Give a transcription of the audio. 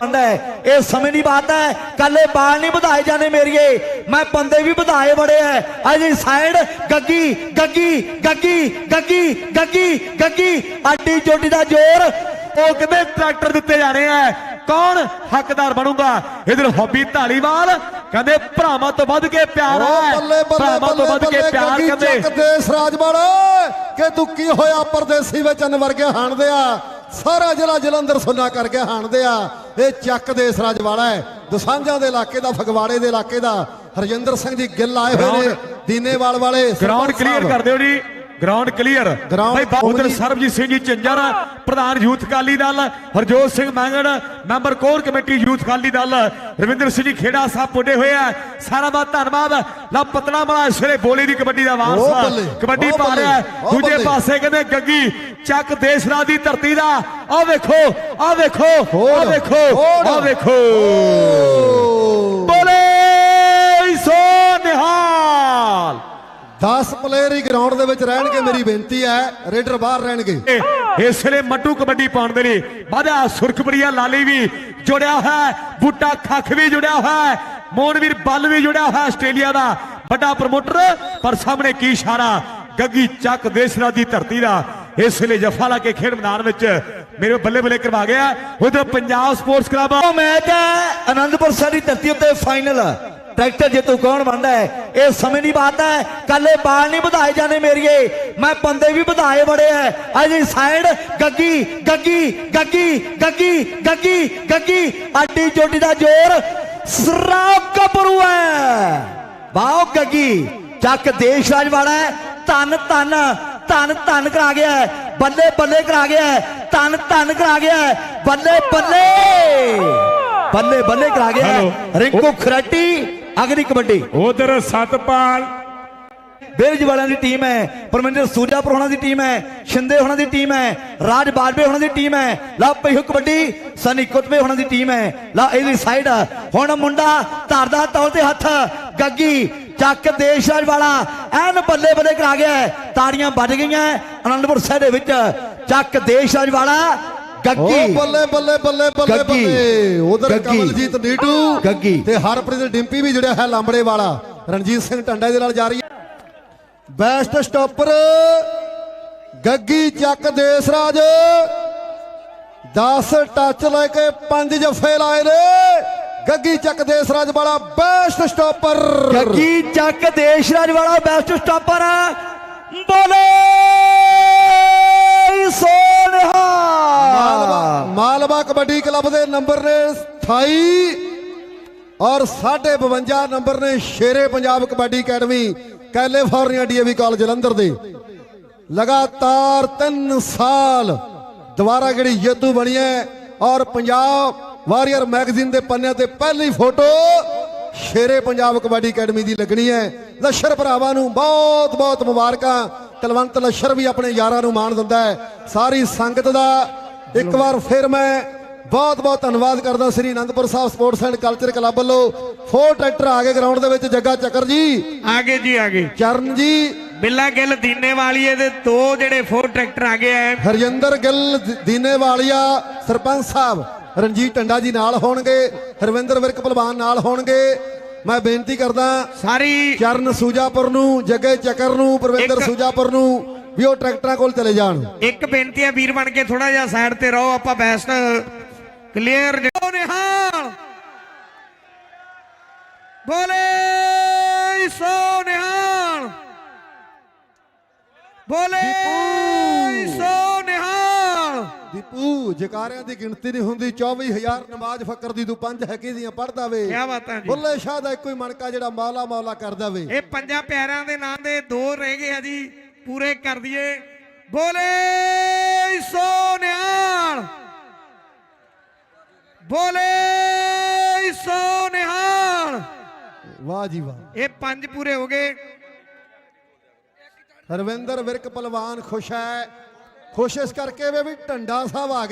ਬੰਦਾ ਹੈ, ਇਹ ਸਮੇਂ ਦੀ ਬਾਤ ਹੈ। ਕੱਲੇ ਬਾਲ ਨਹੀਂ ਵਧਾਏ ਜਾਣੇ ਮੇਰੀਏ। ਮੈਂ ਬੰਦੇ ਵੀ ਵਧਾਏ ਬੜੇ ਐ। ਅਜੀ ਸਾਈਡ, ਗੱਗੀ ਗੱਗੀ ਗੱਗੀ ਗੱਗੀ ਗੱਗੀ ਗੱਗੀ। ਅੱਡੀ ਚੋਟੀ ਦਾ ਜ਼ੋਰ, ਉਹ ਕਹਿੰਦੇ ਟਰੈਕਟਰ ਦਿੱਤੇ ਜਾ ਰਹੇ ਆ ਕੌਣ ਹੱਕਦਾਰ ਬਣੂਗਾ? ਇਧਰ ਹੌਬੀ ਢਾਲੀਵਾਲ ਕਹਿੰਦੇ ਭਰਾਵਾਂ ਤੋਂ ਵੱਧ ਕੇ ਪਿਆਰ ਹੈ। ਭਰਾਵਾਂ ਤੋਂ ਵੱਧ ਕੇ ਪਿਆਰ ਕਹਿੰਦੇ। ਦੇਸ ਰਾਜ ਵਾਲਾ ਕਿ ਤੂੰ ਕੀ ਹੋਇਆ ਪਰਦੇਸੀ ਵਿੱਚ ਅਨ ਵਰਗੇ ਹਾਣਦੇ ਆ? ਸਾਰਾ ਜ਼ਿਲ੍ਹਾ ਜਲੰਧਰ ਸੁੰਨਾ ਕਰਕੇ ਹਾਣਦੇ ਆ। ਇਹ ਚੱਕ ਦੇਸ ਰਾਜ ਵਾਲਾ ਹੈ। ਦਸਾਂਝਾਂ ਦੇ ਇਲਾਕੇ ਦਾ ਫਗਵਾੜੇ ਦੇ ਇਲਾਕੇ ਦਾ ਹਰਜਿੰਦਰ ਸਿੰਘ ਜੀ ਗਿੱਲ ਆਏ ਹੋਏ ਨੇ। ਦੀਨੇਵਾਲ ਵਾਲੇ ਗਰਾਊਂਡ ਕਲੀਅਰ। ਕਰ ਦਿਓ ਜੀ। ਗਰਾਊਂਡ ਕਲੀਅਰ ਭਾਈ ਉਧਰ ਸਰਬਜੀਤ ਸਿੰਘ ਜੀ ਚੰਜਰ ਪ੍ਰਧਾਨ youth Akali Dal Harjot Singh Maingarh member core committee youth Akali Dal Ravinder Singh ji Khera Sahib ਪੁੱਡੇ ਹੋਏ ਆ। ਸਾਰਾ ਬਹੁਤ ਧੰਨਵਾਦ। ਲਾ ਪਤਨਾ ਇਸ ਵੇਲੇ ਬੋਲੀ ਦੀ ਕਬੱਡੀ ਦਾ ਵਾਰਸ ਕਬੱਡੀ ਪਾ ਰਿਹਾ। ਦੂਜੇ। ਪਾਸੇ ਕਹਿੰਦੇ ਗੱਗੀ ਚੱਕ ਦੇਸ਼ ਰਾਜ ਦੀ ਧਰਤੀ ਦਾ। ਆਹ ਵੇਖੋ ਆਹ ਵੇਖੋ ਆਹ ਹੋਰ, ਵੇਖੋ। ਆਹ ਵੇਖੋ। 10 ਪਲੇਅਰ ਹੀ ਗਰਾਊਂਡ ਦੇ ਵਿੱਚ ਰਹਿਣਗੇ ਮੇਰੀ ਬੇਨਤੀ ਹੈ ਰੇਡਰ ਬਾਹਰ ਰਹਿਣਗੇ। ਇਸ ਵੇਲੇ ਮੱਟੂ ਕਬੱਡੀ ਪਾਉਣ ਦੇ ਲਈ ਵਾਧਾ ਸੁਰਖਬਰੀਆ ਲਾਲੀ ਵੀ ਜੁੜਿਆ ਹੋਇਆ ਹੈ ਬੂਟਾ ਖੱਖ ਵੀ ਜੁੜਿਆ ਹੋਇਆ ਹੈ ਮੋਹਨਵੀਰ ਬੱਲ ਵੀ ਜੁੜਿਆ ਹੋਇਆ ਹੈ ਆਸਟ੍ਰੇਲੀਆ ਦਾ। ਵੱਡਾ ਪ੍ਰਮੋਟਰ ਪਰ ਸਾਹਮਣੇ ਕੀ ਇਸ਼ਾਰਾ ਗੱਗੀ ਚੱਕ ਦੇਸ਼ਰਾ ਦੀ ਧਰਤੀ ਦਾ। ਇਸ ਵੇਲੇ ਜਫਾ ਲਾ ਕੇ ਖੇਡ ਮੈਦਾਨ ਵਿੱਚ ਮੇਰੇ ਬੱਲੇ ਬੱਲੇ ਕਰਵਾ ਗਿਆ ਉਧਰ ਪੰਜਾਬ ਸਪੋਰਟਸ ਕਲੱਬ ਮੈਚ ਹੈ ਅਨੰਦਪੁਰ ਸਾਹਿਬ ਦੀ ਧਰਤੀ ਉੱਤੇ ਫਾਈਨਲ ਟਰੈਕਟਰ ਜੇਤੂ ਕੌਣ ਬਣਦਾ ਹੈ? ਇਹ ਸਮੇਂ ਦੀ ਬਾਤ ਹੈ। ਕੱਲੇ ਬਾਲ ਨਹੀਂ ਵਧਾਏ ਜਾਣੇ ਮੇਰੀਏ। ਮੈਂ ਬੰਦੇ ਵੀ ਵਧਾਏ ਬੜੇ ਐ। ਅਜੀ ਸਾਈਡ ਗੱਗੀ ਗੱਗੀ ਗੱਗੀ ਗੱਗੀ ਗੱਗੀ ਗੱਗੀ। ਅੱਡੀ ਚੋਟੀ ਦਾ ਜ਼ੋਰ ਸਰਾਬ ਕਪਰੂ ਹੈ ਵਾਓ ਗੱਗੀ। ਚੱਕ ਦੇਸ਼ ਰਾਜ ਵਾਲਾ ਧੰਨ ਧੰਨ ਧੰਨ ਧੰਨ ਕਰਾ ਗਿਆ ਬੱਲੇ ਬੱਲੇ ਕਰਾ ਗਿਆ ਧੰਨ ਧੰਨ ਕਰਾ ਗਿਆ ਬੱਲੇ ਬੱਲੇ। ਬੱਲੇ ਬੱਲੇ ਕਰਾ ਗਿਆ। ਰਿੰਕੂ ਖਰਾਟੀ ਅਗਲੀ ਕਬੱਡੀ ਉਧਰ ਸਤਪਾਲ ਬੇਰਜ ਵਾਲਿਆਂ ਦੀ ਟੀਮ ਹੈ ਪਰਮਿੰਦਰ ਸੂਜਾਪੁਰ ਹੋਣਾ ਦੀ ਟੀਮ ਹੈ ਸ਼ਿੰਦੇ ਹੋਣਾ ਦੀ ਟੀਮ ਹੈ ਰਾਜ ਬਾਜਵੇ ਹੋਣਾ ਦੀ ਟੀਮ ਹੈ ਲਾ ਪਈ ਕਬੱਡੀ ਸਨੀ ਕੁਤਬੇ ਹੋਣਾ ਦੀ ਟੀਮ ਹੈ ਲਾ ਇਹਦੀ ਸਾਈਡ ਹੁਣ ਮੁੰਡਾ ਧਰਦਾ ਤੌਰ ਤੇ ਹੱਥ ਗੱਗੀ ਚੱਕ ਦੇਸ਼ਰਾਜ ਵਾਲਾ ਐਨ ਬੱਲੇ ਬੱਲੇ ਕਰਾ ਗਿਆ ਹੈ। ਤਾੜੀਆਂ ਵੱਜ ਗਈਆਂ ਅਨੰਦਪੁਰ ਸਾਹਿਬ ਦੇ ਵਿੱਚ ਚੱਕ ਦੇਸ਼ਰਾਜ ਵਾਲਾ ਗੱਗੀ। ਬੱਲੇ ਬੱਲੇ ਬੱਲੇ ਬੱਲੇ ਗੱਗੀ। ਬੱਲੇ। ਉਧਰ। ਕਮਲਜੀਤ ਨੀਟੂ ਗੱਗੀ। ਤੇ ਹਰਪ੍ਰੀਤ ਡਿੰਪੀ ਵੀ ਜੁੜਿਆ ਹੈ ਲਾਂਬੜੇ ਵਾਲਾ। ਰਣਜੀਤ ਸਿੰਘ ਟੰਡਾ ਦੇ ਨਾਲ ਜਾ ਰਹੀ ਹੈ। ਬੈਸਟ ਸਟਾਪਰ ਗੱਗੀ ਚੱਕ ਦੇਸਰਾਜ 10 ਟੱਚ ਲੈ ਕੇ 5 ਜੱਫੇ ਲਾਏ ਨੇ। ਗੱਗੀ ਚੱਕ ਦੇਸਰਾਜ ਵਾਲਾ ਬੈਸਟ ਸਟਾਪਰ। ਗੱਗੀ ਚੱਕ ਦੇਸ਼ਰਾਜ ਵਾਲਾ ਬੈਸਟ ਸਟਾਪਰ। ਬੋਲੇ! ਮਾਲਵਾ ਕਬੱਡੀ ਕਲੱਬ ਦੇ ਨੰਬਰ ਨੇ 28 ਔਰ 52 ਨੰਬਰ ਨੇ Shere Punjab kabaddi academy, California DAV college Jalandhar ਦੇ। ਲਗਾਤਾਰ 3 ਸਾਲ ਦੁਬਾਰਾ ਜਿਹੜੀ ਜੇਤੂ ਬਣੀ ਹੈ ਔਰ ਪੰਜਾਬ ਵਾਰੀਅਰ ਮੈਗਜ਼ੀਨ ਦੇ ਪੰਨਿਆਂ ਤੇ ਪਹਿਲੀ ਫੋਟੋ ਸ਼ੇਰੇ ਪੰਜਾਬ ਕਬੱਡੀ ਅਕੈਡਮੀ ਦੀ ਲੱਗਣੀ ਹੈ। ਲੱਸ਼ਰ ਭਰਾਵਾਂ ਨੂੰ ਬਹੁਤ ਬਹੁਤ ਮੁਬਾਰਕਾਂ। ਤਲਵੰਤ ਲੱਸ਼ਰ ਵੀ ਆਪਣੇ ਯਾਰਾਂ ਨੂੰ ਮਾਣ ਦਿੰਦਾ ਹੈ। ਸਾਰੀ ਸੰਗਤ ਦਾ ਇੱਕ ਵਾਰ ਫਿਰ ਮੈਂ ਬਹੁਤ ਬਹੁਤ ਧੰਨਵਾਦ ਕਰਦਾ Sri Anandpur Sahib sports and culture club ਵੱਲੋਂ। ਫੋਰ ਟਰੈਕਟਰ ਆ ਗਏ ਗਰਾਊਂਡ ਦੇ ਵਿੱਚ ਜੱਗਾ ਚੱਕਰ ਜੀ। ਆਗੇ ਜੀ ਆਗੇ ਚਰਨ ਜੀ। ਬਿੱਲਾ ਗਿੱਲ ਦੀਨੇ ਵਾਲੀਏ ਦੇ ਦੋ ਜਿਹੜੇ ਫੋਰ ਟਰੈਕਟਰ ਆ ਗਏ ਆ ਹਰਜਿੰਦਰ ਗਿੱਲ ਦ- ਦੀਨੇਵਾਲੀਆ ਸਰਪੰਚ ਸਾਹਿਬ ਰਣਜੀਤ ਟੰਡਾ ਜੀ ਨਾਲ ਹੋਣਗੇ ਹਰਵਿੰਦਰ ਵਿਰਕ ਪਹਿਲਵਾਨ ਨਾਲ ਹੋਣਗੇ। ਮੈਂ ਬੇਨਤੀ ਕਰਦਾ ਸਾਰੀ ਚਰਨ ਸੂਜਾਪੁਰ ਨੂੰ ਜੱਗੇ ਚੱਕਰ ਨੂੰ ਪ੍ਰਵਿੰਦਰ ਸੂਜਾਪੁਰ ਨੂੰ ਵੀ ਉਹ ਟਰੈਕਟਰਾਂ ਕੋਲ ਚਲੇ ਜਾਣ। ਇੱਕ ਬੇਨਤੀ ਹੈ ਵੀਰ ਬਣ ਕੇ ਥੋੜਾ ਜਿਹਾ ਸਾਈਡ ਤੇ ਰਹੋ ਆਪਾਂ ਬੈਸਟ ਕਲੀਅਰ ਨਿਹਾਲ! ਬੋਲੇ ਸੋ ਨਿਹਾਲ! ਬੋਲੇ ਸੋ ਨਿਹਾਲ! ਦੀਪੂ ਜਕਾਰਿਆਂ ਦੀ ਗਿਣਤੀ ਨਹੀਂ ਹੁੰਦੀ 24000 ਨਮਾਜ਼ ਫਕਰ ਦੀ ਤੂੰ ਪੰਜ ਹੈਕੀ ਦੀਆਂ ਪੜਦਾ ਵੇ। ਕੀ ਬਾਤਾਂ ਜੀ। ਬੁੱਲੇ ਸ਼ਾਹ ਦਾ ਇੱਕੋ ਹੀ ਮਣਕਾ ਜਿਹੜਾ ਮੌਲਾ ਮੌਲਾ ਕਰਦਾ ਵੇ। ਇਹ ਪੰਜਾਂ ਪਿਆਰਿਆਂ ਦੇ ਨਾਂ ਦੇ ਦੋ ਰਹਿ ਗਏ ਆ ਜੀ। ਪੂਰੇ ਕਰ ਦਈਏ। ਬੋਲੇ ਸੋ ਨਿਹਾਲ ਬੋਲੇ ਸੋ ਨਿਹਾਲ ਵਾਹ ਜੀ ਵਾਹ। ਇਹ ਪੰਜ ਪੂਰੇ ਹੋ ਗਏ। ਹਰਵਿੰਦਰ ਵਿਰਕ ਪਹਿਲਵਾਨ ਖੁਸ਼ ਹੈ। ਖੁਸ਼ ਇਸ ਕਰਕੇ ਵੇ ਵੀ ਢੰਡਾ ਸਾਹਿਬ ਆ ਗਏ।